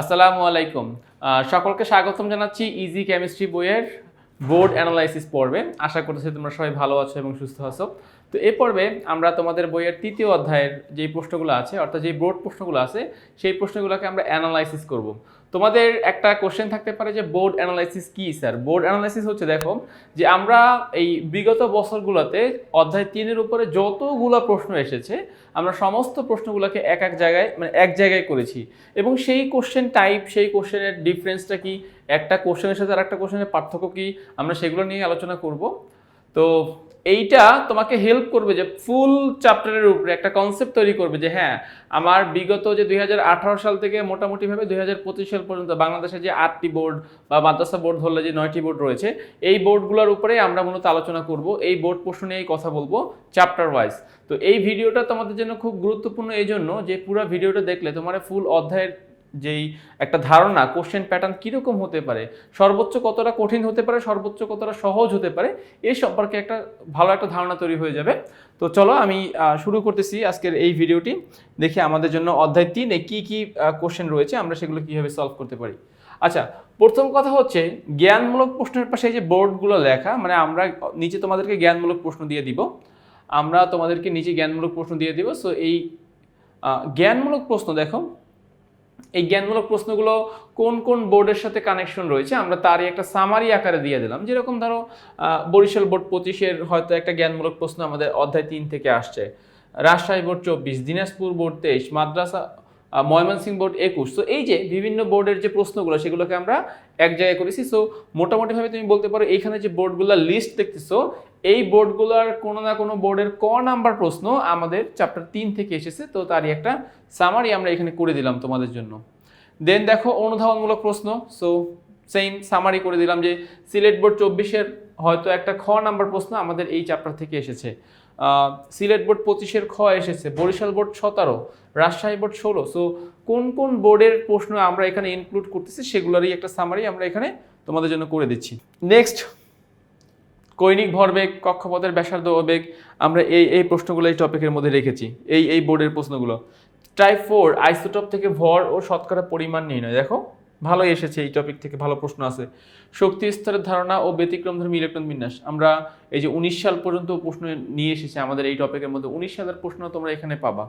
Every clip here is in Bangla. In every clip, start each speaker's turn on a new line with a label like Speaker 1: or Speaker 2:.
Speaker 1: আসসালামু আলাইকুম। সকলকে স্বাগতম জানাচ্ছি ইজি কেমিস্ট্রি বইয়ের বোর্ড অ্যানালাইসিস পড়বে আশা করতেছি তোমরা সবাই ভালো আছো এবং সুস্থ আছো। তো এ পর্বে আমরা তোমাদের বইয়ের তৃতীয় অধ্যায়ের যে প্রশ্নগুলো আছে, অর্থাৎ যে বোর্ড প্রশ্নগুলো আছে, সেই প্রশ্নগুলোকে আমরা অ্যানালাইসিস করব। তোমাদের একটা কোশ্চেন থাকতে পারে যে বোর্ড অ্যানালাইসিস কি স্যার বোর্ড অ্যানালাইসিস হচ্ছে, দেখো, যে আমরা এই বিগত বছরগুলোতে অধ্যায় তিনের উপরে যতগুলো প্রশ্ন এসেছে, আমরা সমস্ত প্রশ্নগুলোকে এক এক জায়গায় মানে এক জায়গায় করেছি। এবং সেই কোশ্চেন টাইপ সেই কোশ্চেনের ডিফারেন্সটা কি? একটা কোশ্চেনের সাথে আর একটা কোশ্চেনের পার্থক্য কি? আমরা সেগুলো নিয়ে আলোচনা করব। তো এইটা তোমাকে হেল্প করবে যে ফুল চ্যাপ্টারের উপরে একটা কনসেপ্ট তৈরি করবে যে হ্যাঁ আমার বিগত যে দুই হাজার আঠারো সাল থেকে মোটামুটিভাবে দুই হাজার পঁচিশ সাল পর্যন্ত বাংলাদেশে যে আটটি বোর্ড বা মাদ্রাসা বোর্ড ধরলে যে নয়টি বোর্ড রয়েছে, এই বোর্ডগুলোর উপরে আমরা মূলত আলোচনা করব। এই বোর্ড প্রশ্ন নিয়েই কথা বলব চ্যাপ্টার ওয়াইজ তো এই ভিডিওটা তোমাদের জন্য খুব গুরুত্বপূর্ণ এই জন্য যে পুরো ভিডিওটা দেখলে তোমার ফুল অধ্যায়ের যেই একটা ধারণা কোশ্চেন প্যাটার্ন কীরকম হতে পারে, সর্বোচ্চ কতটা কঠিন হতে পারে, সর্বোচ্চ কতটা সহজ হতে পারে এই সম্পর্কে একটা ভালো একটা ধারণা তৈরি হয়ে যাবে। তো চলো আমি শুরু করতেছি আজকের এই ভিডিওটি। দেখি আমাদের জন্য অধ্যায় তিনে কী কী কোশ্চেন রয়েছে, আমরা সেগুলো কীভাবে সলভ করতে পারি। আচ্ছা প্রথম কথা হচ্ছে, জ্ঞানমূলক প্রশ্নের পাশে এই যে বোর্ডগুলো লেখা মানে আমরা নিচে তোমাদেরকে জ্ঞানমূলক প্রশ্ন দিয়ে দিব। আমরা তোমাদেরকে নিচে জ্ঞানমূলক প্রশ্ন দিয়ে দিব। সো এই জ্ঞানমূলক প্রশ্ন দেখো এই জ্ঞানমূলক প্রশ্নগুলো কোন কোন বোর্ডের সাথে কানেকশন রয়েছে, আমরা তারই একটা সামারি আকারে দিয়ে দিলাম। যেরকম ধরো বরিশাল বোর্ড পঁচিশের হয়তো একটা জ্ঞানমূলক প্রশ্ন আমাদের অধ্যায় তিন থেকে আসছে। রাজশাহী বোর্ড চব্বিশ, দিনাজপুর বোর্ড তেইশ, মাদ্রাসা ময়মনসিংহ বোর্ড একুশ। তো এই যে বিভিন্ন বোর্ডের যে প্রশ্নগুলো, সেগুলোকে আমরা এক জায়গায় করেছি। সো মোটামুটিভাবে তুমি বলতে পারো, এইখানে যে বোর্ডগুলোর লিস্ট দেখতেছো, এই বোর্ডগুলোর কোনো না কোনো বোর্ডের ক নাম্বার প্রশ্ন আমাদের চ্যাপ্টার তিন থেকে এসেছে। তো তারই একটা সামারি আমরা এখানে করে দিলাম তোমাদের জন্য। দেন দেখো, অনুধাবনমূলক প্রশ্ন। সো সেম সামারি করে দিলাম যে, সিলেট বোর্ড চব্বিশের হয়তো একটা খ নাম্বার প্রশ্ন আমাদের এই চ্যাপ্টার থেকে এসেছে। সিলেট বোর্ড পঁচিশের খ এসেছে, বরিশাল বোর্ড সতেরো, রাজশাহী বোর্ড ষোলো। সো কোন কোন বোর্ডের প্রশ্ন আমরা এখানে ইনক্লুড করতেছি সেগুলোরই একটা সামারি আমরা এখানে তোমাদের জন্য করে দিচ্ছি। নেক্সট কৈনিক ভরবেগ, কক্ষপথের ব্যাসার্ধ ও বেগ আমরা এই এই প্রশ্নগুলো এই টপিকের মধ্যে রেখেছি। এই এই বোর্ডের প্রশ্নগুলো। টাইপ ফোর আইসোটপ থেকে ভর ও শতকরা পরিমাণ নির্ণয়। দেখো ভালোই এসেছে, এই টপিক থেকে ভালো প্রশ্ন আছে। শক্তি স্তরের ধারণা ও ব্যতিক্রম ব্যতিক্রমধর্মী ইলেকট্রন বিন্যাস। আমরা এই যে উনিশ সাল পর্যন্ত প্রশ্ন নিয়ে এসেছে, আমাদের এই টপিকের মধ্যে উনিশ সালের প্রশ্ন তোমরা এখানে পাবা।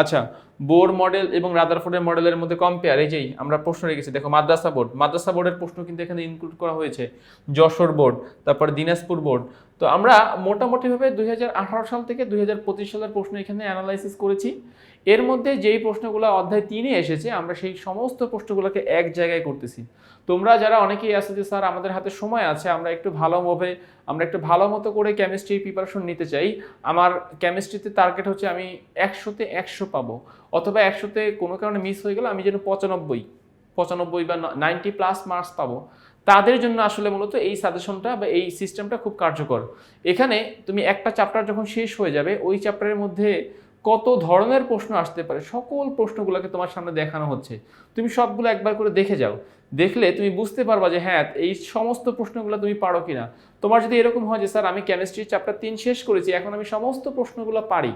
Speaker 1: আচ্ছা বোর মডেল এবং রাদারফোর্ডের মডেলের মধ্যে কম্পেয়ার এই যেই আমরা প্রশ্ন রেখেছি, দেখো মাদ্রাসা বোর্ড। মাদ্রাসা বোর্ডের প্রশ্ন কিন্তু এখানে ইনক্লুড করা হয়েছে। যশোর বোর্ড, তারপর দিনাজপুর বোর্ড। তো আমরা মোটামুটিভাবে দুই হাজার আঠারো সাল থেকে দুই হাজার পঁচিশ সালের প্রশ্ন এখানে অ্যানালাইসিস করেছি। এর মধ্যে যেই প্রশ্নগুলো অধ্যায় তিনে এসেছে, আমরা সেই সমস্ত প্রশ্নগুলোকে এক জায়গায় করতেছি। তোমরা যারা অনেকেই আছে যে, স্যার, আমাদের হাতে সময় আছে, আমরা একটু ভালোভাবে আমরা একটু ভালো মতো করে কেমিস্ট্রি প্রিপারেশন নিতে চাই। আমার কেমিস্ট্রিতে টার্গেট হচ্ছে আমি একশোতে একশো পাবো, অথবা একশোতে কোনো কারণে মিস হয়ে গেলে আমি যেন পঁচানব্বই পঁচানব্বই বা নাইনটি প্লাস মার্কস পাবো। তাদের জন্য আসলে মূলত এই সাজেশনটা বা এই সিস্টেমটা খুব কার্যকর। এখানে তুমি একটা চ্যাপ্টার যখন শেষ হয়ে যাবে, ওই চ্যাপ্টারের মধ্যে কত ধরনের প্রশ্ন আসতে পারে? সকল প্রশ্নগুলোকে তোমার সামনে দেখানো হচ্ছে। তুমি সবগুলো একবার করে দেখে যাও। দেখলে তুমি বুঝতে পারবা যে হ্যাঁ এই সমস্ত প্রশ্নগুলো তুমি পারো কিনা। তোমার যদি এরকম হয় যে, স্যার, আমি কেমিস্ট্রি চ্যাপ্টার তিন শেষ করেছি, এখন আমি সমস্ত প্রশ্নগুলো পারি।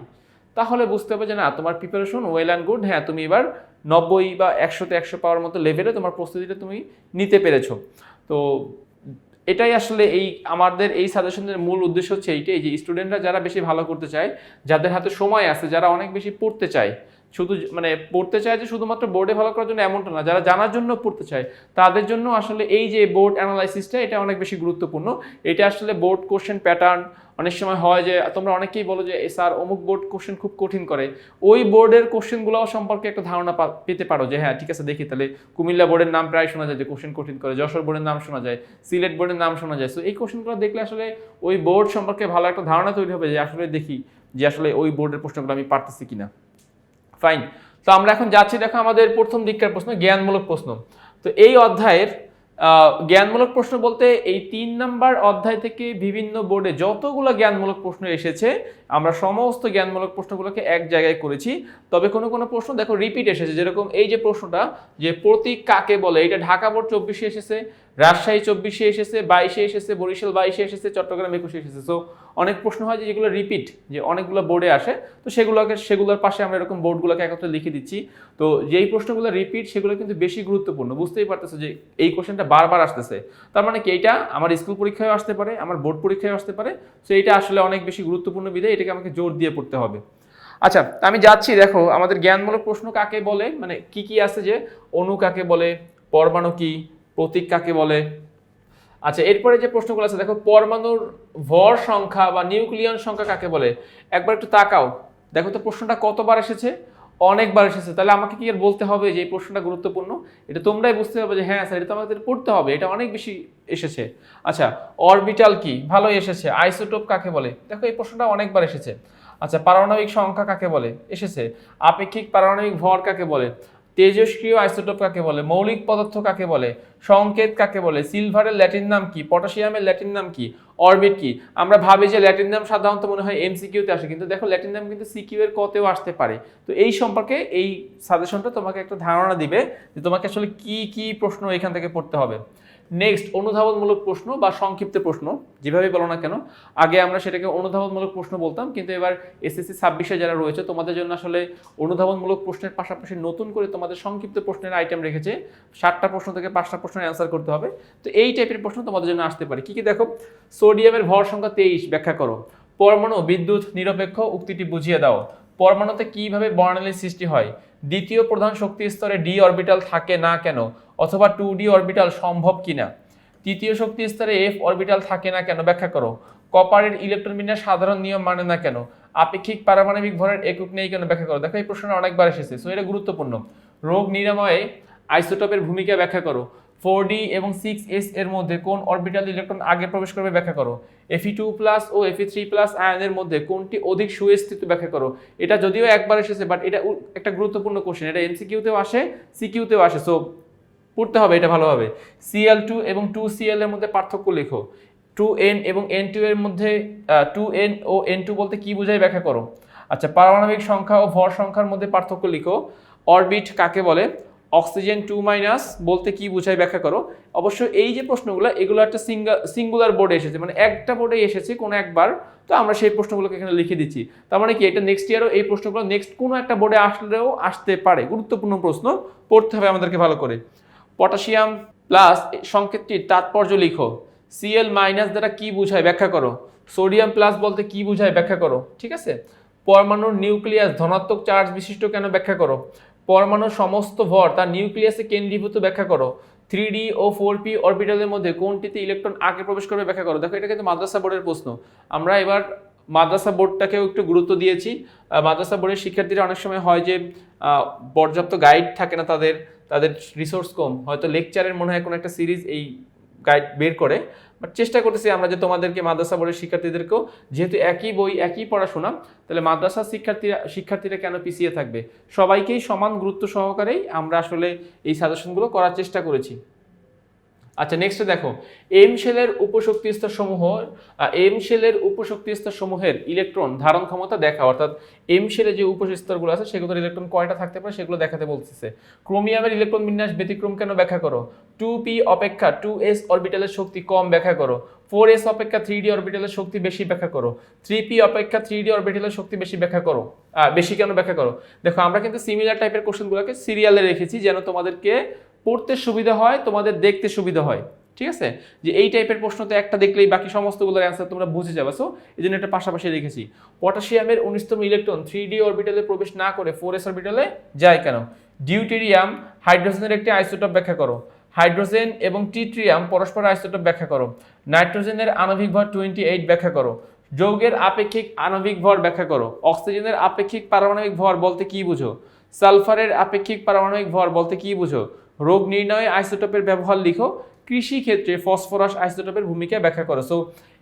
Speaker 1: তাহলে বুঝতে হবে যে, না, তোমার প্রিপারেশন ওয়েল অ্যান্ড গুড হ্যাঁ তুমি এবার নব্বই বা একশোতে একশো পাওয়ার মতো লেভেলে তোমার প্রস্তুতিটা তুমি নিতে পেরেছ। তো এটাই আসলে এই আমাদের এই সাজেশনের মূল উদ্দেশ্য হচ্ছে এইটাই যে স্টুডেন্টরা যারা বেশি ভালো করতে চায়, যাদের হাতে সময় আছে, যারা অনেক বেশি পড়তে চায় শুধু মানে পড়তে চায় যে শুধুমাত্র বোর্ডে ভালো করার জন্য এমনটা না, যারা জানার জন্য পড়তে চায়, তাদের জন্য আসলে এই যে বোর্ড অ্যানালাইসিসটা এটা অনেক বেশি গুরুত্বপূর্ণ। এটা আসলে বোর্ড কোশ্চেন প্যাটার্ন অনেক সময় হয় যে, তোমরা অনেকেই বলো যে স্যার, অমুক বোর্ড কোশ্চেন খুব কঠিন করে। ওই বোর্ডের কোশ্চেনগুলো সম্পর্কে একটা ধারণা পেতে পারো যে হ্যাঁ ঠিক আছে, দেখি তাহলে। কুমিল্লা বোর্ডের নাম প্রায় শোনা যায় যে কোশ্চেন কঠিন করে। যশোর বোর্ডের নাম শোনা যায়, সিলেট বোর্ডের নাম শোনা যায়। সো এই কোশ্চেনগুলো দেখলে আসলে ওই বোর্ড সম্পর্কে ভালো একটা ধারণা তৈরি হবে যে, আসলে দেখি যে, আসলে ওই বোর্ডের প্রশ্নগুলো আমি পারতেছি কিনা। ফাইন তো আমরা এখন যাচ্ছি, দেখো আমাদের প্রথম দিককার প্রশ্ন, জ্ঞানমূলক প্রশ্ন। তো এই অধ্যায়ের জ্ঞানমূলক প্রশ্ন বলতে এই তিন নাম্বার অধ্যায় থেকে বিভিন্ন বোর্ডে যতগুলো জ্ঞানমূলক প্রশ্ন এসেছে, আমরা সমস্ত জ্ঞানমূলক প্রশ্নগুলোকে এক জায়গায় করেছি। তবে কোনো কোনো প্রশ্ন, দেখো রিপিট এসেছে। যেরকম এই যে প্রশ্নটা, যে প্রতীক কাকে বলে, এটা ঢাকা বোর্ড চব্বিশে এসেছে রাজশাহী চব্বিশে এসেছে, বাইশে এসেছে, বরিশাল বাইশে এসেছে, চট্টগ্রাম একুশে এসেছে। সো অনেক প্রশ্ন হয় যে যেগুলো রিপিট যে অনেকগুলো বোর্ডে আসে। তো সেগুলোকে সেগুলোর পাশে আমরা এরকম বোর্ডগুলোকে একত্রে লিখে দিচ্ছি। তো যেই প্রশ্নগুলো রিপিট সেগুলো কিন্তু বেশি গুরুত্বপূর্ণ। বুঝতেই পারতেছে যে এই কোশ্চেনটা বারবার আসতেছে। তার মানে কি এইটা আমার স্কুল পরীক্ষায় আসতে পারে, আমার বোর্ড পরীক্ষায় আসতে পারে। তো এটা আসলে অনেক বেশি গুরুত্বপূর্ণ বিধায় এটাকে আমাকে জোর দিয়ে পড়তে হবে। আচ্ছা আমি যাচ্ছি, দেখো, আমাদের জ্ঞানমূলক প্রশ্ন কাকে বলে? মানে কি কি আছে যে অণু কাকে বলে? পরমাণু কি? প্রতীক কাকে বলে? আচ্ছা এরপরে যে প্রশ্নগুলো আছে, দেখো, পরমাণুর ভর সংখ্যা বা নিউক্লিয়ন সংখ্যা কাকে বলে? একবার একটু তাকাও। দেখো তো, প্রশ্নটা কতবার এসেছে? অনেকবার এসেছে। তাহলে আমাকে কি আর বলতে হবে যে এই প্রশ্নটা গুরুত্বপূর্ণ? এটা তোমরাই বুঝতে হবে যে হ্যাঁ স্যার, এটা তো আমাদের পড়তে হবে। এটা অনেক বেশি এসেছে। আচ্ছা অরবিটাল কি? ভালোই এসেছে। আইসোটোপ কাকে বলে? দেখো, এই প্রশ্নটা অনেকবার এসেছে। আচ্ছা পারমাণবিক সংখ্যা কাকে বলে? এসেছে। আপেক্ষিক পারমাণবিক ভর কাকে বলে? তেজস্ক্রিয় আইসোটোপ কাকে বলে? মৌলিক পদার্থ কাকে বলে? সংকেত কাকে বলে? সিলভারের ল্যাটিন নাম কি? পটাশিয়ামের ল্যাটিন নাম কি? অরবিট কি? আমরা ভাবি যে ল্যাটিন নাম সাধারণত মনে হয় এমসিকিউতে আসে, কিন্তু দেখো ল্যাটিন নাম কিন্তু সিকিউ এর কতেও আসতে পারে। তো এই সম্পর্কে এই সাজেশনটা তোমাকে একটা ধারণা দিবে যে তোমাকে আসলে কি কি প্রশ্ন এখান থেকে পড়তে হবে। নেক্সট অনুধাবনমূলক প্রশ্ন বা সংক্ষিপ্ত প্রশ্ন, যেভাবে বলো না কেন, আগে আমরা সেটাকে অনুধাবনমূলক প্রশ্ন বলতাম, কিন্তু এবার এসএসসি ছাব্বিশে যারা রয়েছে, তোমাদের জন্য আসলে অনুধাবনমূলক প্রশ্নের পাশাপাশি নতুন করে তোমাদের সংক্ষিপ্ত প্রশ্নের আইটেম রেখেছে, সাতটা প্রশ্ন থেকে পাঁচটা প্রশ্নের অ্যান্সার করতে হবে। তো এই টাইপের প্রশ্ন তোমাদের জন্য আসতে পারে। কি কি দেখো? সোডিয়ামের ভর সংখ্যা তেইশ, ব্যাখ্যা করো। পরমাণু, বিদ্যুৎ, নিরপেক্ষ, উক্তিটি বুঝিয়ে দাও। পরমাণুতে কীভাবে বর্ণালীর সৃষ্টি হয়? দ্বিতীয় প্রধান শক্তি স্তরে ডি অরবিটাল থাকে না কেন? অথবা টু ডি অরবিটাল সম্ভব কিনা? তৃতীয় শক্তি স্তরে এফ অরবিটাল থাকে না কেন? ব্যাখ্যা করো। কপারের ইলেকট্রন বিন্যাস সাধারণ নিয়ম মানে না কেন? আপেক্ষিক পারমাণবিক ভরের একক নেই কেন? ব্যাখ্যা করো। দেখো এই প্রশ্নটা অনেকবার এসেছে সো এটা গুরুত্বপূর্ণ। রোগ নিরাময়ে আইসোটোপের ভূমিকা ব্যাখ্যা করো। ফোর ডি এবং সিক্স এস এর মধ্যে কোন অরবিটাল ইলেকট্রন আগে প্রবেশ করবে ব্যাখ্যা করো? এফি টু প্লাস ও এফি থ্রি প্লাস আয়নের মধ্যে কোনটি অধিক সুস্থিত ব্যাখ্যা করো? এটা যদিও একবার এসেছে বাট এটা একটা গুরুত্বপূর্ণ কোশ্চেন এটা এমসিকিউতেও আসে সিকিউতেও আসে সো পড়তে হবে এটা ভালোভাবে। সিএল টু এবং টু সিএল এর মধ্যে পার্থক্য লেখো। টু এন এবং এন টু এর মধ্যে টু এন ও এন টু বলতে কি বোঝায় ব্যাখ্যা করো? আচ্ছা পারমাণবিক সংখ্যা ও ভর সংখ্যার মধ্যে পার্থক্য লিখো। অরবিট কাকে বলে? অক্সিজেন টু মাইনাস বলতে কি বোঝায় ব্যাখ্যা করো? অবশ্য এই যে প্রশ্নগুলো, এগুলো একটা সিঙ্গা সিঙ্গুলার বোর্ডে এসেছে। মানে একটা বোর্ডে এসেছে কোনো একবার, তো আমরা সেই প্রশ্নগুলোকে এখানে লিখে দিচ্ছি। তার মানে কি এটা নেক্সট ইয়ারও এই প্রশ্নগুলো নেক্সট কোনো একটা বোর্ডে আসলেও আসতে পারে। গুরুত্বপূর্ণ প্রশ্ন, পড়তে হবে আমাদেরকে ভালো করে। পটাশিয়াম প্লাস সংকেতটির তাৎপর্য লিখো। সিএল মাইনাস দ্বারা কি বোঝায় ব্যাখ্যা করো? সোডিয়াম প্লাস বলতে কি বোঝায় ব্যাখ্যা করো? ঠিক আছে? পরমাণুর নিউক্লিয়াস ধনাত্মক চার্জ বিশিষ্ট কেন ব্যাখ্যা করো? পরমাণুর সমস্ত ভর তার নিউক্লিয়াসে কেন্দ্রীভূত ব্যাখ্যা করো। থ্রি ডি ও ফোর পি অরবিটালের মধ্যে কোনটিতে ইলেকট্রন আগে প্রবেশ করবে ব্যাখ্যা করো। দেখো, এটা কিন্তু মাদ্রাসা বোর্ডের প্রশ্ন। আমরা এবার মাদ্রাসা বোর্ডটাকেও একটু গুরুত্ব দিয়েছি। মাদ্রাসা বোর্ডের শিক্ষার্থীরা অনেক সময় হয় যে পর্যাপ্ত গাইড থাকে না তাদের তাদের রিসোর্স কম। হয়তো লেকচারের মনে হয় কোনো একটা সিরিজ এই গাইড বের করে। বাট চেষ্টা করতেছি আমরা যে তোমাদেরকে মাদ্রাসা বোর্ডের শিক্ষার্থীদেরকেও, যেহেতু একই বই, একই পড়াশোনা, তাহলে মাদ্রাসা শিক্ষার্থীরা শিক্ষার্থীরা কেন পিছিয়ে থাকবে? সবাইকেই সমান গুরুত্ব সহকারেই আমরা আসলে এই সাজেশনগুলো করার চেষ্টা করেছি। আচ্ছা নেক্সট দেখো এম শেলের উপশক্তি স্তর সমূহ এম শেলের উপশক্তি স্তর সমূহের ইলেকট্রন ধারণ ক্ষমতা দেখা, অর্থাৎ এম শেলে যে উপস্তরগুলো আছে, সেগুলোর ইলেকট্রন কয়টা থাকতে পারে সেগুলো দেখাতে বলতেছে। ক্রোমিয়ামের ইলেকট্রন বিন্যাস ব্যতিক্রম কেন ব্যাখ্যা করো? টু পি অপেক্ষা টু এস অরবিটালের শক্তি কম ব্যাখ্যা করো। ফোর এস অপেক্ষা থ্রি ডি অরবিটালের শক্তি বেশি ব্যাখ্যা করো। থ্রি পি অপেক্ষা থ্রি ডি অরবিটালের শক্তি বেশি ব্যাখ্যা করো। বেশি কেন ব্যাখ্যা করো? দেখো, আমরা কিন্তু সিমিলার টাইপের কোশ্চেনগুলোকে সিরিয়ালে রেখেছি, যেন তোমাদেরকে পড়তে সুবিধা হয়, তোমাদের দেখতে সুবিধা হয়। ঠিক আছে? যে এই টাইপের প্রশ্নতে একটা দেখলেই বাকি সমস্তগুলোর অ্যান্সার তোমরা বুঝে যাবে। সো এই জন্য এটা পাশাপাশি রেখেছি। পটাশিয়ামের উনিশতম ইলেকট্রন থ্রি ডি অরবিটালে প্রবেশ না করে ফোর এস অরবিটালে যায় কেন? ডিউটেরিয়াম হাইড্রোজেনের একটি আইসোটপ ব্যাখ্যা করো। হাইড্রোজেন এবং টিট্রিয়াম পরস্পর আইসোটপ ব্যাখ্যা করো। নাইট্রোজেনের আণবিক ভর টোয়েন্টি এইট ব্যাখ্যা করো। যৌগের আপেক্ষিক আণবিক ভর ব্যাখ্যা করো। অক্সিজেনের আপেক্ষিক পারমাণবিক ভর বলতে কি বুঝো? সালফারের আপেক্ষিক পারমাণবিক ভর বলতে কি বুঝো? রোগ নির্ণয়ে আইসোটোপের ব্যবহার লিখো। কৃষি ক্ষেত্রে ফসফরাস আইসোটোপের ভূমিকা ব্যাখ্যা করো। সো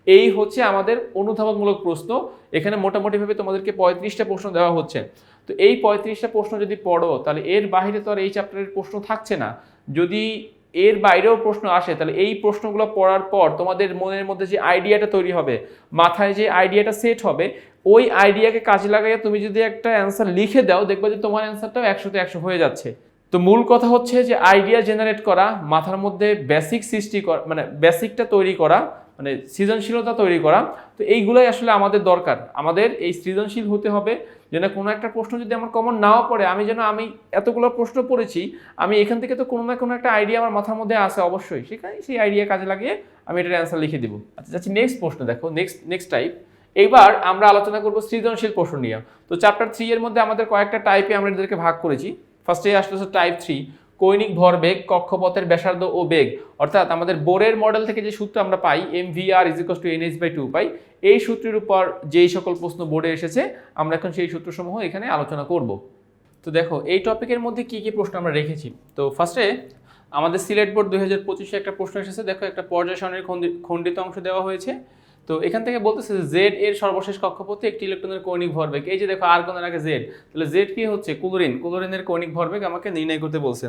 Speaker 1: এই হচ্ছে আমাদের অনুধাবনমূলক প্রশ্ন। এখানে মোটামুটিভাবে তোমাদেরকে পঁয়ত্রিশটা প্রশ্ন দেওয়া হচ্ছে। তো এই পঁয়ত্রিশটা প্রশ্ন যদি পড়ো, তাহলে এর বাইরে তো আর এই চ্যাপ্টারের প্রশ্ন থাকছে না। যদি এর বাইরেও প্রশ্ন আসে, তাহলে এই প্রশ্নগুলো পড়ার পর তোমাদের মনের মধ্যে যে আইডিয়াটা তৈরি হবে, মাথায় যে আইডিয়াটা সেট হবে, ওই আইডিয়াকে কাজে লাগাইয়া তুমি যদি একটা অ্যান্সার লিখে দাও, দেখবে যে তোমার অ্যান্সারটাও একশোতে একশো হয়ে যাচ্ছে। তো মূল কথা হচ্ছে যে আইডিয়া জেনারেট করা, মাথার মধ্যে বেসিক সৃষ্টি করা মানে বেসিকটা তৈরি করা মানে সৃজনশীলতা তৈরি করা, তো এইগুলোই আসলে আমাদের দরকার। আমাদের এই সৃজনশীল হতে হবে, যেন কোনো একটা প্রশ্ন যদি আমার কমন নাও পড়ে, আমি যেন আমি এতগুলো প্রশ্ন পড়েছি, আমি এখান থেকে তো কোনো না কোনো একটা আইডিয়া আমার মাথার মধ্যে আসে অবশ্যই। সেখানে সেই আইডিয়া কাজে লাগিয়ে আমি এটার অ্যান্সার লিখে দিব। আচ্ছা যাচ্ছি নেক্সট প্রশ্ন দেখো নেক্সট নেক্সট টাইপ এইবার আমরা আলোচনা করব সৃজনশীল প্রশ্ন নিয়ে। তো চ্যাপ্টার থ্রি এর মধ্যে আমাদের কয়েকটা টাইপে আমরা এদেরকে ভাগ করেছি। ফার্স্টে আসতেছে টাইপ থ্রি কৈনিক ভরবেগ কক্ষপথের ব্যাসার্ধ ও বেগ। অর্থাৎ আমাদের বোরের মডেল থেকে যে সূত্র আমরা পাই M V R is equals to NS by two pi, এই সূত্রের উপর যেই সকল প্রশ্ন বোর্ডে এসেছে, আমরা এখন সেই সূত্রসমূহ এখানে আলোচনা করব। তো দেখো, এই টপিকের মধ্যে কি কি প্রশ্ন আমরা রেখেছি? তো ফার্স্টে আমাদের সিলেট বোর্ড দুই হাজার পঁচিশে একটা প্রশ্ন এসেছে। দেখো, একটা পর্যায় সারণীর খণ্ডিত অংশ দেওয়া হয়েছে। তো এখান থেকে বলতেছে জেড এর সর্বশেষ কক্ষপথে একটি ইলেকট্রনের কৌণিক ভরবেগ। এই যে দেখো, আর কোনের আগে জেড তাহলে জেড কি হচ্ছে? কুলোরিন। কুলোরিনের কৌণিক ভরবেগ আমাকে নির্ণয় করতে বলছে।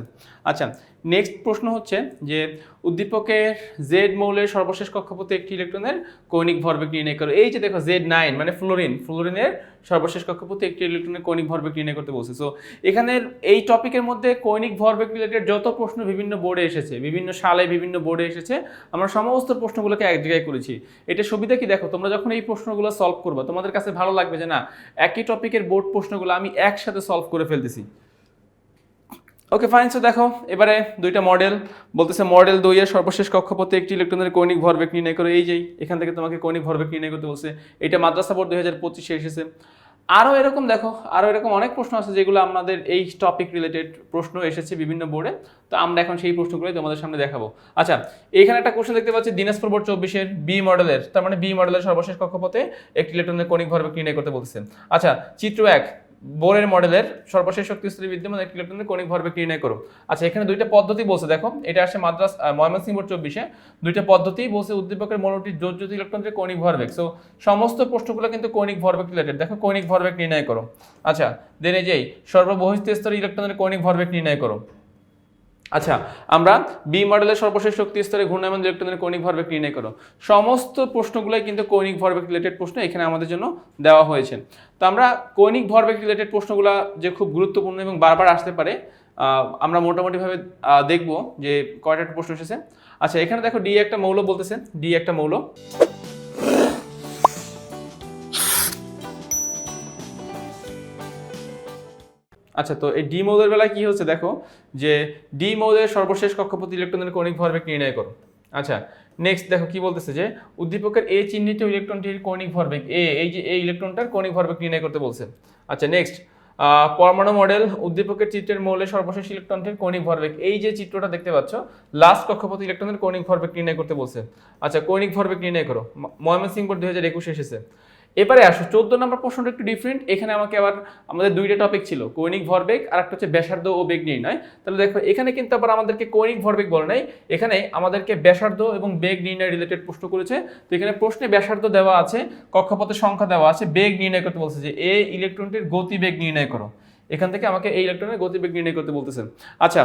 Speaker 1: আচ্ছা নেক্সট প্রশ্ন হচ্ছে যে উদ্দীপকের জেড মৌলের সর্বশেষ কক্ষপথে একটি ইলেকট্রনের কৌণিক ভরবেগ নির্ণয় করো। এই যে দেখো জেড নাইন মানে ফ্লোরিন ফ্লোরিনের সর্বশেষ কক্ষপথে একটি ইলেকট্রনের কৌণিক ভরবেগ নির্ণয় করতে বলছে। সো এখানের এই টপিকের মধ্যে কৈনিক ভরবেগ রিলেটেড যত প্রশ্ন বিভিন্ন বোর্ডে এসেছে, বিভিন্ন সালে বিভিন্ন বোর্ডে এসেছে, আমরা সমস্ত প্রশ্নগুলোকে এক জায়গায় করেছি। এটা সুবিধা কি? দেখো, তোমরা যখন এই প্রশ্নগুলো সলভ করবে, তোমাদের কাছে ভালো লাগবে যে না, একই টপিকের বোর্ড প্রশ্নগুলো আমি একসাথে সলভ করে ফেলতেছি। ওকে ফাইন সো দেখো, এবারে দুইটা মডেল বলতেছে মডেল দুই এর সর্বশেষ কক্ষপথে একটি ইলেকট্রনের কৌণিক ভরবেগ নির্ণয় করে। এই যেই এখান থেকে তোমাকে কৌণিক ভরবেগ নির্ণয় করতে বলছে। এটা মাদ্রাসা বোর্ড দুই হাজার পঁচিশে এসেছে। আরও এরকম দেখো আরও এরকম অনেক প্রশ্ন আছে যেগুলো আমাদের এই টপিক রিলেটেড প্রশ্ন এসেছে বিভিন্ন বোর্ডে। তো আমরা এখন সেই প্রশ্নগুলোই তোমাদের সামনে দেখাবো। আচ্ছা এখানে একটা কোশ্চেন দেখতে পাচ্ছি, দিনাজপুর বোর্ড চব্বিশের বি মডেলের তার মানে বি মডেলের সর্বশেষ কক্ষপথে একটি ইলেকট্রনের কৌণিক ভরবেগ নির্ণয় করতে বলছে। আচ্ছা চিত্র এক বোরের মডেলের সর্বশেষ শক্তিস্তরী বিদ্যমান একটি ইলেকট্রনের কৌণিক ভরবেগ নির্ণয় করো। আচ্ছা এখানে দুইটা পদ্ধতি বলছে, দেখো, এটা আসে মাদ্রাস ময়মনসিংহ বোর্ড চব্বিশে। দুইটা পদ্ধতি বলছে উদ্দীপকের মৌলটির জোর জ্যোতি ইলেকট্রনের কণিক ভরবেগ। সো সমস্ত প্রশ্নগুলো কিন্তু কৌণিক ভরবেগ রিলেটেড দেখো, কৌণিক ভরবেগ নির্ণয় করো। আচ্ছা দেন এই যেই সর্ববহিষ্ঠ স্তরে ইলেকট্রনের কৌণিক ভরবেগ নির্ণয় করো। আচ্ছা আমরা বি মডেলের সর্বশেষ শক্তি স্তরে ঘূর্ণায়মান ইলেকট্রনের কৌণিক ভরবেগ নির্ণয় করো। সমস্ত প্রশ্নগুলোই কিন্তু কৌণিক ভরবেগ রিলেটেড প্রশ্ন এখানে আমাদের জন্য দেওয়া হয়েছে। তো আমরা কৌণিক ভরবেগ রিলেটেড প্রশ্নগুলো যে খুব গুরুত্বপূর্ণ এবং বারবার আসতে পারে আমরা মোটামুটিভাবে দেখব যে কয়টা প্রশ্ন এসেছে। আচ্ছা এখানে দেখো ডি একটা মৌল বলতেছে। ডি একটা মৌল। আচ্ছা তো এই ডি মৌলের বেলায় কি হচ্ছে দেখো, যে ডি মৌলের সর্বশেষ কক্ষপথ ইলেকট্রনের কৌণিক ভরবেগ নির্ণয় করো। আচ্ছা নেক্সট দেখো কি বলতেছে যে, উদ্দীপকের এ চিহ্নিত ইলেকট্রনটির কৌণিক ভরবেগ এ, এই যে, এই ইলেকট্রনটার কৌণিক ভরবেগ নির্ণয় করতে বলছে। আচ্ছা নেক্সট পরমাণু মডেল উদ্দীপকের চিত্রের মৌলের সর্বশেষ ইলেকট্রনটির কৌণিক ভরবেগ এই যে চিত্রটা দেখতে পাচ্ছ লাস্ট কক্ষপথ ইলেকট্রনের কৌণিক ভরবেগ নির্ণয় করতে বলছে। আচ্ছা কৌণিক ভরবেগ নির্ণয় করো ময়মনসিংহ বোর্ড দুই হাজার একুশে এসেছে। এবারে আসো, চোদ্দ নম্বর প্রশ্নটা একটু ডিফারেন্ট এখানে আমাকে আবার, আমাদের দুইটা টপিক ছিল, কৌণিক ভরবেগ আর একটা হচ্ছে ব্যাসার্ধ ও বেগ নির্ণয়। তাহলে দেখো, এখানে কিন্তু আবার আমাদেরকে কৌণিক ভরবেগ বলে নাই, এখানে আমাদেরকে ব্যাসার্ধ এবং বেগ নির্ণয় রিলেটেড প্রশ্ন করেছে। তো এখানে প্রশ্নে ব্যাসার্ধ দেওয়া আছে, কক্ষপথের সংখ্যা দেওয়া আছে, বেগ নির্ণয় করতে বলছে যে এ ইলেকট্রনটির গতিবেগ নির্ণয় করো। এখান থেকে আমাকে এই ইলেকট্রনের গতিবেগ নির্ণয় করতে বলতেছেন আচ্ছা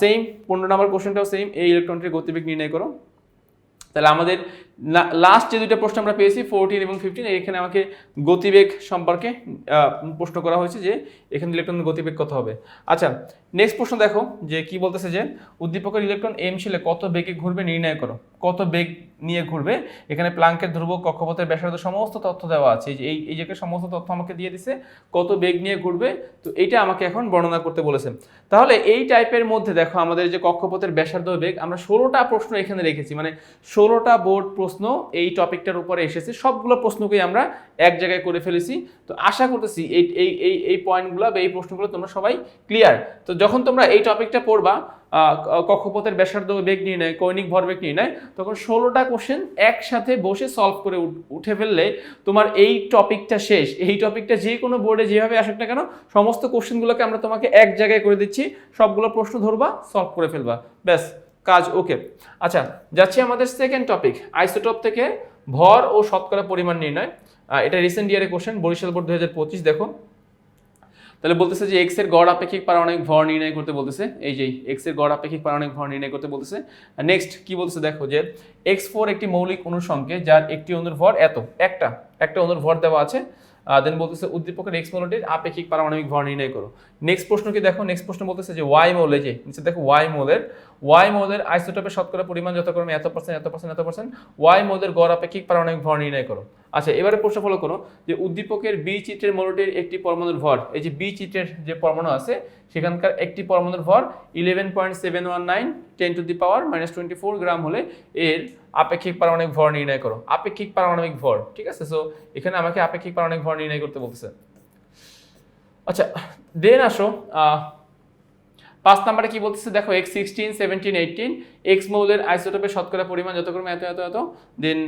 Speaker 1: সেম পনেরো নম্বর কোশ্চেনটাও সেম এই ইলেকট্রনটির গতিবেগ নির্ণয় করো। তাহলে আমাদের লাস্ট যে দুইটা প্রশ্ন আমরা পেয়েছি ফোরটিন এবং ফিফটিন এখানে আমাকে গতিবেগ সম্পর্কে প্রশ্ন করা হয়েছে যে এখানে ইলেকট্রনের গতিবেগ কত হবে। আচ্ছা নেক্সট প্রশ্ন দেখো, যে কি বলতেছে যে উদ্দীপকের ইলেকট্রন এম শিলে কত বেগে ঘুরবে নির্ণয় করো। কত বেগ নিয়ে ঘুরবে? এখানে প্লাঙ্কের ধ্রুবক, কক্ষপথের ব্যাসার্ধ সমস্ত তথ্য দেওয়া আছে। এই এই জায়গায় সমস্ত তথ্য আমাকে দিয়ে দিছে, কত বেগ নিয়ে ঘুরবে? তো এইটা আমাকে এখন বর্ণনা করতে বলেছে। তাহলে এই টাইপের মধ্যে দেখো, আমাদের যে কক্ষপথের ব্যাসার্ধ বেগ, আমরা ষোলোটা প্রশ্ন এখানে রেখেছি। মানে ষোলোটা বোর্ড প্রশ্ন এই টপিকটার উপরে এসেছে। সবগুলো প্রশ্নকেই আমরা এক জায়গায় করে ফেলেছি। তো আশা করতেছি এই এই এই এই পয়েন্টগুলো বা এই প্রশ্নগুলো তোমরা সবাই ক্লিয়ার তো যখন তোমরা এই টপিকটা পড়বা কক্ষপথের ব্যাসার্ধ বেগ নেয় কৌণিক ভরবেগ নেয় তখন ষোলোটা কোশ্চেন একসাথে বসে সলভ করে উঠে ফেললে তোমার এই টপিকটা শেষ। এই টপিকটা যে কোনো বোর্ডে যেভাবে আসুক না কেন, সমস্ত কোশ্চেনগুলোকে আমরা তোমাকে এক জায়গায় করে দিচ্ছি। সবগুলো প্রশ্ন ধরবা সলভ করে ফেলবা। ব্যাস। কাজ ওকে আচ্ছা যাচ্ছি আমাদের সেকেন্ড টপিক আইসোটপ থেকে ভর ও শতকরা পরিমাণ নির্ণয়। এটা রিসেন্ট ইয়ারের কোশ্চেন বরিশাল বোর্ড দুই হাজার দেখো। তাহলে বলতেছে যে এক্সের গড় আপেক্ষিক পারমাণবিক ভর নির্ণয় করতে বলতেছে, এই যে এক্সের গড় আপেক্ষিক পারমাণবিক ভর নির্ণয় করতে বলতেছে। নেক্সট কি বলতেছে দেখো যে এক্স ফোর একটি মৌলিক অনুসংখ্যে, যার একটি অনুর ভর এত, একটা একটা অনুর ভর দেওয়া আছে। দেন বলতেছে উদ্দীপকের এক্স মৌলটির আপেক্ষিক পারমাণবিক ভর নির্ণয় করো। নেক্সট প্রশ্ন কি দেখো? নেক্সট প্রশ্ন বলতেছে যে ওয়াই মৌলে যে, নিচে দেখো ওয়াই মৌলের ওয়াই মৌলের আইসোটোপের শতকরা পরিমাণ যথাক্রমে এত পার্সেন্ট এত পার্সেন্ট এত পার্সেন্ট ওয়াই মৌলের গড় আপেক্ষিক পারমাণবিক ভর নির্ণয় করো। আচ্ছা এবারে প্রশ্ন ফলো করো যে উদ্দীপকের বি চিত্রের মৌলটির একটি পরমাণুর ভর, এই যে বি চিত্রের যে পরমাণু আছে, সেখানকার একটি পরমাণুর ভর eleven point seven one nine ten to the power minus twenty four gram হলে এর আপেক্ষিক পারমাণবিক ভর নির্ণয় করো। আপেক্ষিক পারমাণবিক ভর, ঠিক আছে? সো এখানে আমাকে আপেক্ষিক পারমাণবিক ভর নির্ণয় করতে বলতেছে। আচ্ছা দেন আসো পাঁচ নাম্বারে কি বলতেছে? দেখো X sixteen seventeen eighteen X মৌলের আইসোটোপের শতকরা পরিমাণ যতক্রমে এত এত এত। দেন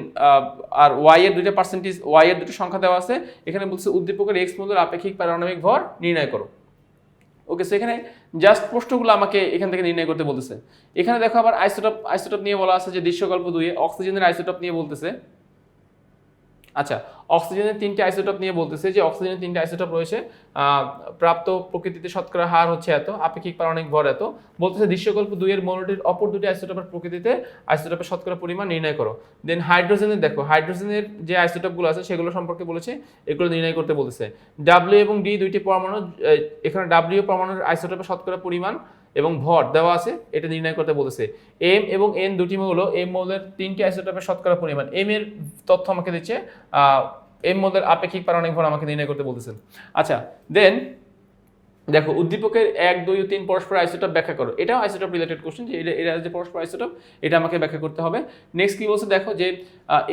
Speaker 1: আর ওয়াই এর দুটো পার্সেন্টেজ ওয়াই এর দুটো সংখ্যা দেওয়া আছে। এখানে বলছে উদ্দীপকের এক্স মৌলের আপেক্ষিক পারমাণবিক ভর নির্ণয় করো। ওকে সো এখানে জাস্ট প্রশ্নগুলো আমাকে এখান থেকে নির্ণয় করতে বলতেছে। এখানে দেখো আবার আইসোটপ আইসোটপ নিয়ে বলা আছে যে দৃশ্যকল্প দুইয়ে অক্সিজেনের আইসোটপ নিয়ে বলতেছে। আচ্ছা অক্সিজেনের তিনটে আইসোটপ নিয়ে বলতেছে যে অক্সিজেনের তিনটে আইসোটপ রয়েছে প্রাপ্ত প্রকৃতিতে শতকরা হার হচ্ছে এত আপেক্ষিক পারমাণবিক ভর এত। বলতেছে দৃশ্যকল্প দুইয়ের মৌলটির অপর দুটি আইসোটপের প্রকৃতিতে আইসোটপের শতকরা পরিমাণ নির্ণয় করো। দেন হাইড্রোজেনের দেখো হাইড্রোজেনের যে আইসোটপগুলো আছে সেগুলো সম্পর্কে বলেছে, এগুলো নির্ণয় করতে বলেছে ডাব্লিউ এবং ডি দুইটি পরমাণু এখানে ডাব্লিউ পরমাণুর আইসোটপের শতকরা পরিমাণ এবং ভর দেওয়া আছে, এটা নির্ণয় করতে বলেছে। এম এবং এন দুটি মৌল এম মৌলের তিনটি আইসোটপের শতকরা পরিমাণ। এম এর তথ্য আমাকে দিচ্ছে এম মৌলের আপেক্ষিক পারমাণবিক ভর আমাকে নির্ণয় করতে বলতেছে আচ্ছা দেন দেখো, উদ্দীপকের এক, দুই ও তিন পরস্পর আইসোটপ ব্যাখ্যা করো। এটাও আইসোটপ রিলেটেড কোশ্চেন যে এটা যে পরস্পর আইসোটপ এটা আমাকে ব্যাখ্যা করতে হবে। নেক্সট কি বলছে দেখো যে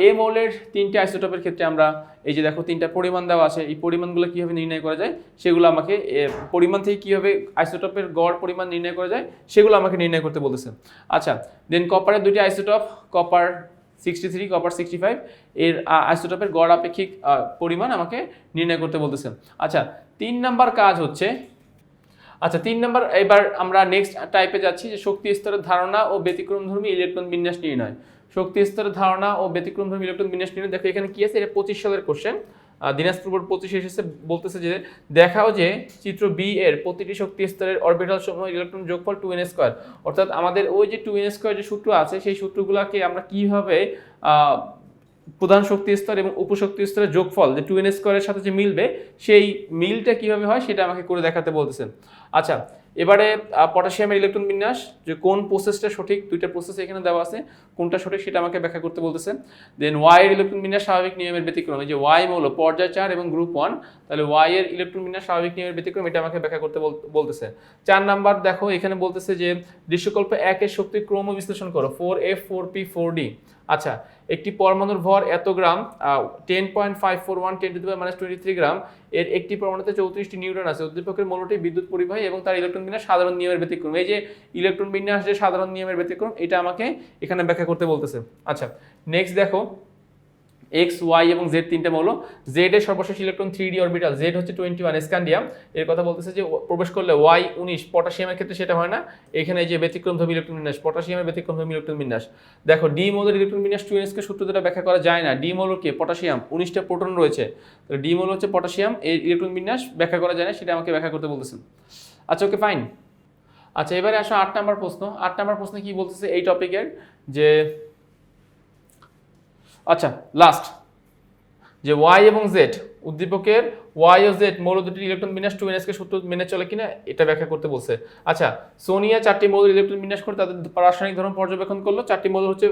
Speaker 1: এ মৌলের তিনটে আইসোটপের ক্ষেত্রে আমরা এই যে দেখো তিনটা পরিমাণ দেওয়া আছে, এই পরিমাণগুলো কীভাবে নির্ণয় করা যায়, সেগুলো আমাকে পরিমাণ থেকে কীভাবে আইসোটপের গড় পরিমাণ নির্ণয় করা যায়, সেগুলো আমাকে নির্ণয় করতে বলেছে। আচ্ছা দেন কপারের দুটি isotope copper sixty three copper sixty five এর আইসোটপের গড় আপেক্ষিক পরিমাণ আমাকে নির্ণয় করতে বলতেছে। আচ্ছা তিন নাম্বার কাজ হচ্ছে আচ্ছা তিন নম্বর, এবার আমরা নেক্সট টাইপে যাচ্ছি যে শক্তি স্তরের ধারণা ও ব্যতিক্রমধর্মী ইলেকট্রন বিন্যাস নির্ণয়। শক্তি স্তরের ধারণা ও ব্যতিক্রমধর্মী ইলেকট্রন বিন্যাস নির্ণয়, দেখো এখানে কি আছে? এটা পঁচিশ সালের কোশ্চেন দিনাজপুর বোর্ড পঁচিশ এসেছে, বলতেছে যে দেখাও যে চিত্র বি এর প্রতিটি শক্তি স্তরের অরবিটাল সময় ইলেকট্রন যোগফল টু এন স্কোয়ার অর্থাৎ আমাদের ওই যে টু এন স্কোয়ার যে সূত্র আছে, সেই সূত্রগুলোকে আমরা কীভাবে প্রধান শক্তি স্তর এবং উপশক্তি স্তরের যোগফল যে টু এন স্কোয়ারের সাথে যে মিলবে, সেই মিলটা কীভাবে হয় সেটা আমাকে করে দেখাতে বলতেছেন আচ্ছা এবারে পটাশিয়ামের ইলেকট্রন বিন্যাস, যে কোন প্রসেসটা সঠিক, দুইটা প্রসেস এখানে দেওয়া আছে, কোনটা সঠিক সেটা আমাকে ব্যাখ্যা করতে বলতেছে। দেন ওয়াই এর ইলেকট্রন বিন্যাস স্বাভাবিক নিয়মের ব্যতিক্রম, এই যে ওয়াই মৌল, পর্যায় চার এবং গ্রুপ ওয়ান তাহলে ওয়াই এর ইলেকট্রন বিন্যাস স্বাভাবিক নিয়মের ব্যতিক্রম এটা আমাকে ব্যাখ্যা করতে বল- বলতেছে। চার নাম্বার দেখো, এখানে বলতেছে যে দৃশ্যকল্প একের শক্তির ক্রম বিশ্লেষণ করো four F four P four D আচ্ছা একটি পরমাণুর ভর এত gram ten point five four one ten to minus twenty three gram, এর একটি পরমাণুতে চৌত্রিশটি নিউট্রন আছে। উদ্দীপকের মূলটি বিদ্যুৎ পরিবাহী এবং তার ইলেকট্রন বিন্যাস সাধারণ নিয়মের ব্যতিক্রম। এই যে ইলেকট্রন বিন্যাস যে সাধারণ নিয়মের ব্যতিক্রম, এটা আমাকে এখানে ব্যাখ্যা করতে বলতেছে। আচ্ছা নেক্সট দেখো এক্স ওয়াই এবং জেড তিনটে মৌল। জেড এর সর্বশেষ electron three D orbital Z হচ্ছে টোয়েন্টি ওয়ান স্ক্যান্ডিয়াম এর কথা বলতেছে যে, প্রবেশ করলে ওয়াই উনিশ পটাশিয়ামের ক্ষেত্রে সেটা হয় না। এখানে যে ব্যতিক্রমধর্মী ইলেকট্রন বিন্যাস পটাশিয়ামের ব্যতিক্রমধর্মী ইলেকট্রন বিন্যাস। দেখো ডি মৌলের ইলেকট্রন বিন্যাস টু এনএসকে সূত্র দ্বারা ব্যাখ্যা করা যায় না। ডি মৌল কে? পটাশিয়াম উনিশটা প্রোটন রয়েছে। তো ডি মৌল হচ্ছে পটাশিয়াম এর ইলেকট্রন বিন্যাস ব্যাখ্যা করা যায় না, সেটা আমাকে ব্যাখ্যা করতে বলতেছেন আচ্ছা ওকে ফাইন আচ্ছা এবারে আসো আট নাম্বার প্রশ্ন। আট নাম্বার প্রশ্নে কি বলতেছে এই টপিকের যে আচ্ছা লাস্ট যে ওয়াই এবং জেড উদ্দীপকের ওয়াই ও জেড মৌল দুটি ইলেকট্রন বিন্যাস টু এনএসকে সূত্র মেনে চলে কিনা, এটা ব্যাখ্যা করতে বলছে। আচ্ছা সোনিয়া চারটি মৌল ইলেকট্রন বিন্যাস করে তাদের রাসায়নিক ধর্ম পর্যবেক্ষণ করল। চারটি মৌল হচ্ছে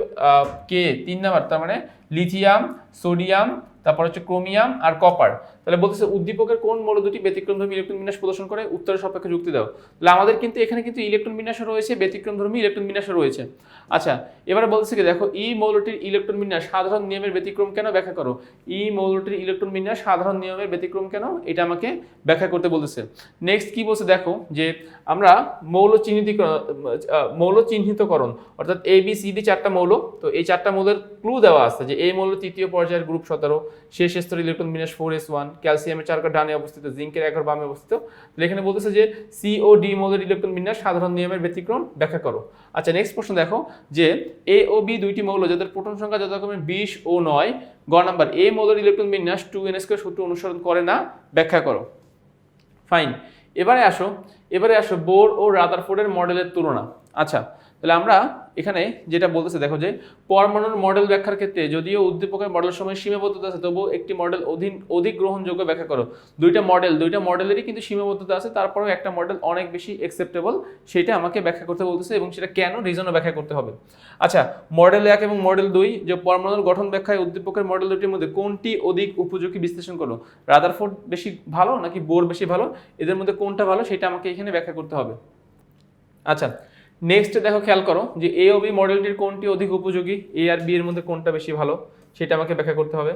Speaker 1: কে? তিন নাম্বার, তার মানে লিথিয়াম সোডিয়াম তারপর হচ্ছে ক্রোমিয়াম আর কপার তাহলে বলতেছে, উদ্দীপকের কোন মৌল দুটি ব্যতিক্রমধর্মী ইলেকট্রন বিন্যাস প্রদর্শন করে? উত্তরের সাপেক্ষে যুক্তি দাও। তাহলে আমাদের কিন্তু এখানে কিন্তু ইলেকট্রন বিন্যাসও রয়েছে ব্যতিক্রমধর্মী ইলেকট্রন বিন্যাসও রয়েছে। আচ্ছা এবারে বলতেছে কি, দেখো ই মৌলটির ইলেকট্রন বিন্যাস সাধারণ নিয়মের ব্যতিক্রম কেন ব্যাখ্যা করো? ই মৌলটির ইলেকট্রন বিন্যাস সাধারণ নিয়মের ব্যতিক্রম কেন? এটা আমাকে ব্যাখ্যা করতে বলতেছে। নেক্সট কি বলছে দেখো, যে আমরা মৌল চিহ্নিত মৌল চিহ্নিতকরণ, অর্থাৎ এ বি সি ডি চারটা মৌল, তো এই চারটা মৌলের ক্লু দেওয়া আছে যে এই মৌল তৃতীয় পর্যায়ের গ্রুপ সতেরো, শেষ স্তর ইলেকট্রন বিন্যাস ফোর এস ওয়ান ক্যালসিয়ামের চার ডানে অবস্থিত, জিঙ্কের এগারো বামে অবস্থিত। তাহলে এখানে বলতেছে যে সি ও ডি মৌলের ইলেকট্রন বিন্যাস সাধারণ নিয়মের ব্যতিক্রম ব্যাখ্যা করো। আচ্ছা নেক্সট প্রশ্ন দেখো যে এ ও বি দুইটি মৌল যাদের প্রোটন সংখ্যা যথাক্রমে বিশ ও নয়, গ নাম্বার, এ মৌলের ইলেকট্রন বিন্যাস টু এন এনএসকে সূত্র অনুসরণ করে না? ব্যাখ্যা করো। ফাইন এবারে আসো এবারে আসো বোর ও রাদারফোর্ডের মডেলের তুলনা। আচ্ছা তাহলে আমরা এখানে যেটা বলতেছে, দেখো যে পরমাণুর মডেল ব্যাখ্যার ক্ষেত্রে যদিও উদ্দীপকের মডেল সময় সীমাবদ্ধতা আছে, তবুও একটি মডেল অধীন, অধিক গ্রহণযোগ্য ব্যাখ্যা করো। দুইটা মডেল দুইটা মডেলেরই কিন্তু সীমাবদ্ধতা আছে, তারপরেও একটা মডেল অনেক বেশি অ্যাকসেপ্টেবল সেটা আমাকে ব্যাখ্যা করতে বলতেছে এবং সেটা কেন রিজনও ব্যাখ্যা করতে হবে। আচ্ছা মডেল এক এবং মডেল দুই, যে পরমাণুর গঠন ব্যাখ্যায় উদ্দীপকের মডেল দুটির মধ্যে কোনটি অধিক উপযোগী বিশ্লেষণ করো? রাদার রাদারফোর্ড বেশি ভালো নাকি বোর বেশি ভালো? এদের মধ্যে কোনটা ভালো সেটা আমাকে এখানে ব্যাখ্যা করতে হবে। আচ্ছা নেক্সট দেখো খেয়াল করো যে এ ও বি মডেলটির কোনটি অধিক উপযোগী? এ আর বি এর মধ্যে কোনটা বেশি ভালো? সেটা আমাকে ব্যাখ্যা করতে হবে।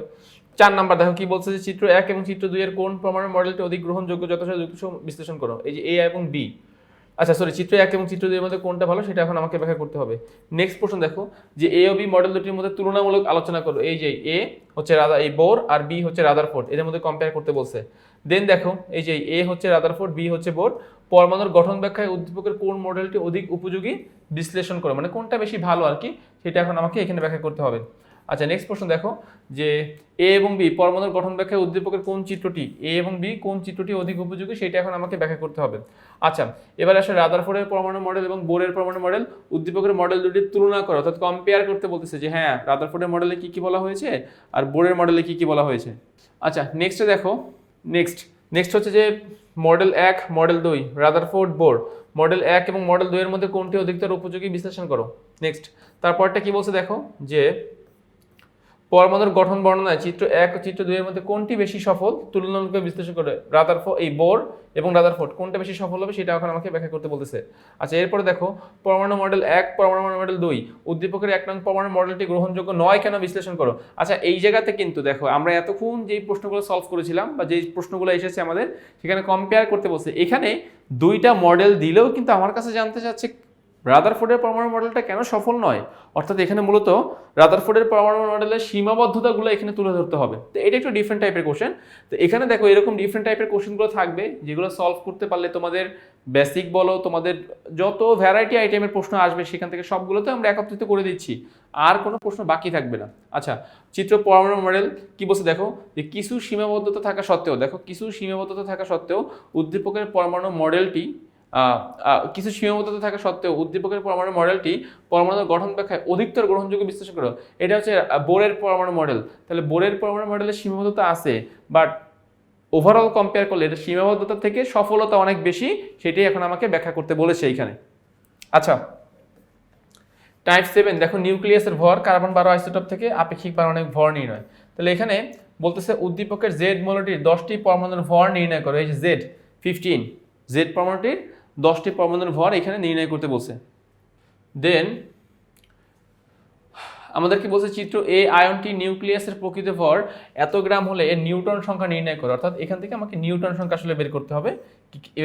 Speaker 1: চার নাম্বার দেখো কি বলছে যে চিত্র এক এবং চিত্র দুই এর কোন প্রমাণের মডেলটি অধিক গ্রহণযোগ্য? যথাযথ বিশ্লেষণ করো। এই যে এ এবং বি আচ্ছা সরি চিত্র এক এবং চিত্র দুইয়ের মধ্যে কোনটা ভালো সেটা এখন আমাকে ব্যাখ্যা করতে হবে। নেক্সট প্রশ্ন দেখো যে এ ও বি মডেল দুটির মধ্যে তুলনামূলক আলোচনা করো। এই যে এ হচ্ছে রাদা এই বোর, আর বি হচ্ছে রাদারফোর্ড এদের মধ্যে কম্পেয়ার করতে বলছে। দেন দেখো, এই যে এ হচ্ছে রাদারফোর্ড বি হচ্ছে বোর পরমাণুর গঠন ব্যাখ্যায় উদ্দীপকের কোন মডেলটি অধিক উপযোগী বিশ্লেষণ করো? মানে কোনটা বেশি ভালো আর কি, সেটা এখন আমাকে এখানে ব্যাখ্যা করতে হবে। আচ্ছা নেক্সট প্রশ্ন দেখো, যে এ এবং বি পরমাণুর গঠন ব্যাখ্যায় উদ্দীপকের কোন চিত্রটি? এ এবং বি কোন চিত্রটি অধিক উপযোগী, সেটা এখন আমাকে ব্যাখ্যা করতে হবে। আচ্ছা এবার আসে রাদারফোর্ডের পরমাণু মডেল এবং বোরের পরমাণু মডেল উদ্দীপকের মডেল দুটির তুলনা করো, অর্থাৎ কম্পেয়ার করতে বলতেছে যে হ্যাঁ রাদারফোর্ডের মডেলে কি কি বলা হয়েছে, আর বোরের মডেলে কি কি বলা হয়েছে। আচ্ছা নেক্সটে দেখো নেক্সট নেক্সট হচ্ছে যে মডেল এক মডেল দুই রাদারফোর্ড বোর মডেল এক এবং মডেল দুইয়ের মধ্যে কোনটি অধিকতর উপযোগী? বিশ্লেষণ করো। নেক্সট তারপরটা কি বলছে দেখো? যে পরমাণুর গঠন বর্ণনায় চিত্র এক ও চিত্র দুইয়ের মধ্যে কোনটি বেশি সফল? তুলনামূলক বিশ্লেষণ করে রাদারফোর্ড এই বোর এবং রাদারফোর্ড। কোনটা বেশি সফল হবে সেটা এখন আমাকে ব্যাখ্যা করতে বলতেছে। আচ্ছা এরপরে দেখো, পরমাণু মডেল এক, পরমাণু মডেল দুই। উদ্দীপকের এক নং পরমাণু মডেলটি গ্রহণযোগ্য নয় কেন বিশ্লেষণ করো? আচ্ছা এই জায়গাতে কিন্তু দেখো, আমরা এতক্ষণ যেই প্রশ্নগুলো সলভ করেছিলাম বা যেই প্রশ্নগুলো এসেছে আমাদের, সেখানে কম্পেয়ার করতে বলছে। এখানে দুইটা মডেল দিলেও কিন্তু আমার কাছে জানতে চাচ্ছে রাদারফোর্ডের পরমাণু মডেলটা কেন সফল নয়? অর্থাৎ এখানে মূলত রাদারফোর্ডের পরমাণু মডেলের সীমাবদ্ধতাগুলো এখানে তুলে ধরতে হবে। তো এটা একটু ডিফারেন্ট টাইপের কোশ্চেন তো এখানে দেখো এরকম ডিফারেন্ট টাইপের কোশ্চেনগুলো থাকবে, যেগুলো সলভ করতে পারলে তোমাদের বেসিক বলো, তোমাদের যত ভ্যারাইটি আইটেমের প্রশ্ন আসবে সেখান থেকে সবগুলোতে আমরা একত্রিত করে দিচ্ছি। আর কোনো প্রশ্ন বাকি থাকবে না। আচ্ছা চিত্র পরমাণু মডেল কি বলছে দেখো? যে কিছু সীমাবদ্ধতা থাকা সত্ত্বেও, দেখো কিছু সীমাবদ্ধতা থাকা সত্ত্বেও উদ্দীপকের পরমাণু মডেলটি কিছু সীমাবদ্ধতা থাকা সত্ত্বেও উদ্দীপকের পরমাণু মডেলটি পরমাণুর গঠন ব্যাখ্যায় অধিকতর গ্রহণযোগ্য বিশ্লেষণ করো। এটা হচ্ছে বোরের পরমাণু মডেল। তাহলে বোরের পরমাণু মডেলের সীমাবদ্ধতা আছে, বাট ওভারঅল কম্পেয়ার করলে এটা সীমাবদ্ধতা থেকে সফলতা অনেক বেশি, সেটাই এখন আমাকে ব্যাখ্যা করতে বলেছে এইখানে। আচ্ছা টাইপ সেভেন দেখো নিউক্লিয়াসের ভর কার্বন বারো আইসোটপ থেকে আপেক্ষিক পারমাণবিক ভর নির্ণয়। তাহলে এখানে বলতেছে উদ্দীপকের জেড মৌলটির দশটি পরমাণুর ভর নির্ণয় করো, এই যে জেড ফিফটিন জেড পরমাণুটির দশটি পরমাণুর ভর এখানে নির্ণয় করতে বলছে। দেন আমাদেরকে বলছে চিত্র এ আয়নটি নিউক্লিয়াসের প্রকৃত ভর, এত গ্রাম হলে এর নিউটন সংখ্যা নির্ণয় করে। অর্থাৎ এখান থেকে আমাকে নিউটন সংখ্যা আসলে বের করতে হবে।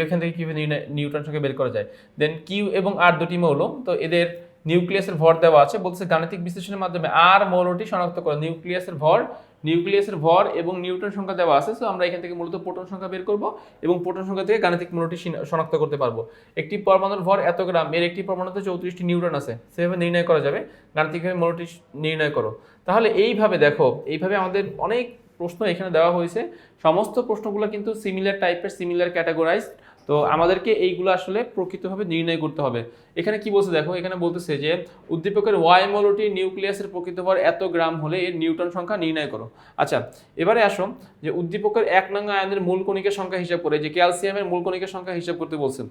Speaker 1: এখান থেকে কীভাবে নির্ণয়, নিউটন সংখ্যা বের করা যায়? দেন কিউ এবং আর দুটি মৌল, তো এদের নিউক্লিয়াসের ভর দেওয়া আছে। বলছে গাণিতিক বিশ্লেষণের মাধ্যমে আর মৌলটি শনাক্ত করে। নিউক্লিয়াসের ভর নিউক্লিয়াসের ভর এবং নিউটন সংখ্যা দেওয়া আছে সো আমরা এখান থেকে মূলত প্রোটন সংখ্যা বের করব এবং প্রোটন সংখ্যা থেকে গাণিতিক মৌলটি শিন- শনাক্ত করতে পারব। একটি পরমাণুর ভর এত গ্রাম, এর একটি পরমাণুতে চৌত্রিশটি নিউটন আছে, সেভাবে নির্ণয় করা যাবে। গাণিতিকভাবে মৌলটি নির্ণয় করো। তাহলে এইভাবে দেখো, এইভাবে আমাদের অনেক প্রশ্ন এখানে দেওয়া হয়েছে। সমস্ত প্রশ্নগুলো কিন্তু সিমিলার টাইপের সিমিলার ক্যাটাগরাইজ তো আমাদেরকে এইগুলো আসলে প্রকৃতভাবে নির্ণয় করতে হবে। এখানে কি বলছে দেখো, এখানে বলতেছে যে, উদ্দীপকের ওয়াই মৌলটি নিউক্লিয়াসের প্রকৃত ভর এত গ্রাম হলে এর নিউটন সংখ্যা নির্ণয় করো। আচ্ছা এবারে আসো, যে উদ্দীপকের এক নং আয়নের মূল কণিকের সংখ্যা হিসাব করে, যে ক্যালসিয়ামের মূল কণিকের সংখ্যা হিসাব করতে বলছে।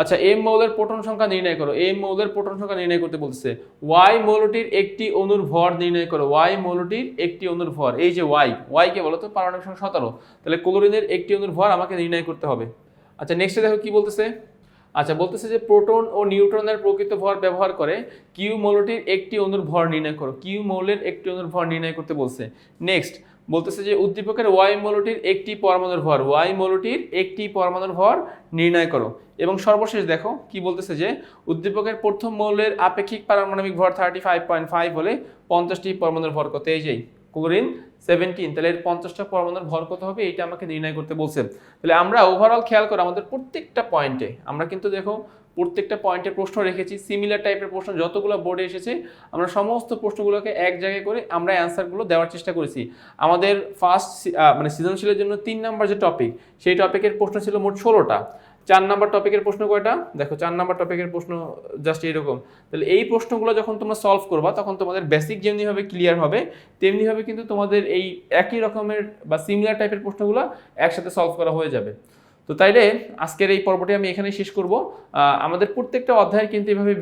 Speaker 1: আচ্ছা এম মৌলের প্রোটন সংখ্যা নির্ণয় করো। এম মৌলের প্রোটন সংখ্যা নির্ণয় করতে বলছে। ওয়াই মৌলটির একটি অনুর ভর নির্ণয় করো। ওয়াই মৌলটির একটি অণুর ভর, এই যে ওয়াই ওয়াই কে বলো তো, পারমাণবিক সংখ্যা সতেরো। তাহলে ক্লোরিনের একটি অনুর ভর আমাকে নির্ণয় করতে হবে। আচ্ছা নেক্সটে দেখো কি বলতেছে? আচ্ছা বলতেছে যে প্রোটন ও নিউট্রনের প্রকৃত ভর ব্যবহার করে কিউ মৌলটির একটি অণুর ভর নির্ণয় করো। কিউ মৌলের একটি অণুর ভর নির্ণয় করতে বলছে। নেক্সট বলতেছে যে উদ্দীপকের ওয়াই মৌলটির একটি পরমাণুর ভর। ওয়াই মৌলটির একটি পরমাণুর ভর নির্ণয় করো। এবং সর্বশেষ দেখো কি বলতেছে যে উদ্দীপকের প্রথম মৌলের আপেক্ষিক পারমাণবিক ভর থার্টি ফাইভ পয়েন্ট ফাইভ হলে পঞ্চাশটি পরমাণুর ভর কত এই যেই ক্লোরিন সেভেন্টিন, তাহলে এর পঞ্চাশটা পরমাণুর ভর কত হবে? এইটা আমাকে নির্ণয় করতে বলছেন তাহলে আমরা ওভারঅল খেয়াল করো আমাদের প্রত্যেকটা পয়েন্টে আমরা কিন্তু দেখো প্রত্যেকটা পয়েন্টে প্রশ্ন রেখেছি সিমিলার টাইপের প্রশ্ন, যতগুলো বোর্ডে এসেছে, আমরা সমস্ত প্রশ্নগুলোকে এক জায়গায় করে আমরা অ্যান্সারগুলো দেওয়ার চেষ্টা করেছি। আমাদের ফার্স্ট মানে সৃজনশীলের জন্য তিন নাম্বার যে টপিক সেই টপিকের প্রশ্ন ছিল মোট ষোলোটা। চার নাম্বার টপিকের প্রশ্ন কয়টা? দেখো, চার নাম্বার টপিকের প্রশ্ন জাস্ট এরকম তাহলে এই প্রশ্নগুলো যখন তোমরা সলভ করবা, তখন তোমাদের বেসিক যেমনিভাবে ক্লিয়ার হবে তেমনিভাবে কিন্তু তোমাদের এই একই রকমের বা সিমিলার টাইপের প্রশ্নগুলো একসাথে সলভ করা হয়ে যাবে। তো তাইলে আজকের এই পর্বটি আমি এখানেই শেষ করব। আমাদের প্রত্যেকটা অধ্যায় কিন্তু এভাবে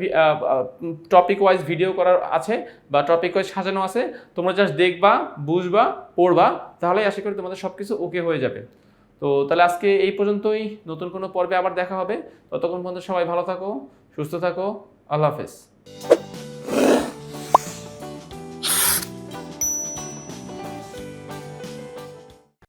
Speaker 1: টপিক ওয়াইজ ভিডিও করার আছে বা টপিক ওয়াইজ সাজানো আছে। তোমরা জাস্ট দেখবা, বুঝবা, পড়বা, তাহলেই আশা করি তোমাদের সব কিছু ওকে হয়ে যাবে। তো তাহলে আজকে এই পর্যন্তই। নতুন কোনো পর্বে আবার দেখা হবে। ততক্ষণ পর্যন্ত সবাই ভালো থাকো, সুস্থ থাকো। আল্লাহ হাফেজ।